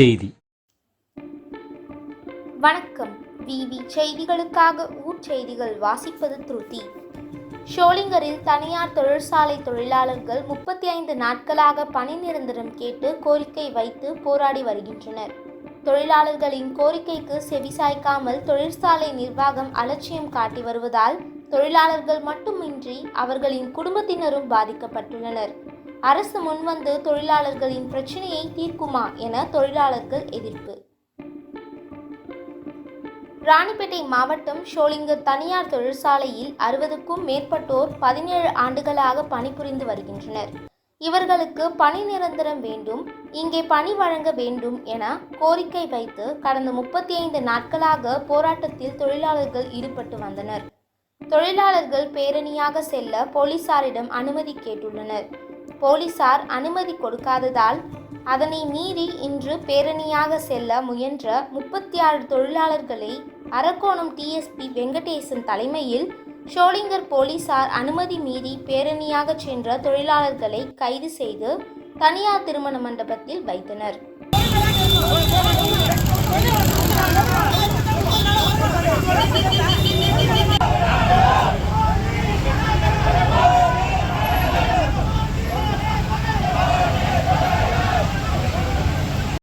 செய்தி. வணக்கம். விவி செய்திகளுக்காக ஊர் செய்திகள் வாசிப்பது திருதி ஷோலிங்கரில் தனியார் தொழிற்சாலை தொழிலாளர்கள் முப்பத்தி ஐந்து நாட்களாக பணி நிரந்தரம் கேட்டு கோரிக்கை வைத்து போராடி வருகின்றனர். தொழிலாளர்களின் கோரிக்கைக்கு செவிசாய்க்காமல் தொழிற்சாலை நிர்வாகம் அலட்சியம் காட்டி வருவதால் தொழிலாளர்கள் மட்டுமின்றி அவர்களின் குடும்பத்தினரும் பாதிக்கப்பட்டுள்ளனர். அரசு முன்வந்து தொழிலாளர்களின் பிரச்சினையை தீர்க்குமா என தொழிலாளர்கள் எதிர்ப்பு. ராணிப்பேட்டை மாவட்டம் ஷோலிங்கர் தனியார் தொழிற்சாலையில் அறுபதுக்கும் மேற்பட்டோர் பதினேழு ஆண்டுகளாக பணிபுரிந்து வருகின்றனர். இவர்களுக்கு பணி நிரந்தரம் வேண்டும் இங்கே பணி வழங்க வேண்டும் என கோரிக்கை வைத்து கடந்த முப்பத்தி ஐந்து நாட்களாக போராட்டத்தில் தொழிலாளர்கள் ஈடுபட்டு வந்தனர். தொழிலாளர்கள் பேரணியாக செல்ல போலீசாரிடம் அனுமதி கேட்டுள்ளனர். போலீசார் அனுமதி கொடுக்காததால் அதனை மீறி இன்று பேரணியாக செல்ல முயன்ற முப்பத்தி ஆறு தொழிலாளர்களை அரக்கோணம் டிஎஸ்பி வெங்கடேசன் தலைமையில் ஷோலிங்கர் போலீசார் அனுமதி மீறி பேரணியாக சென்ற தொழிலாளர்களை கைது செய்து தனியார் திருமண மண்டபத்தில் வைத்தனர்.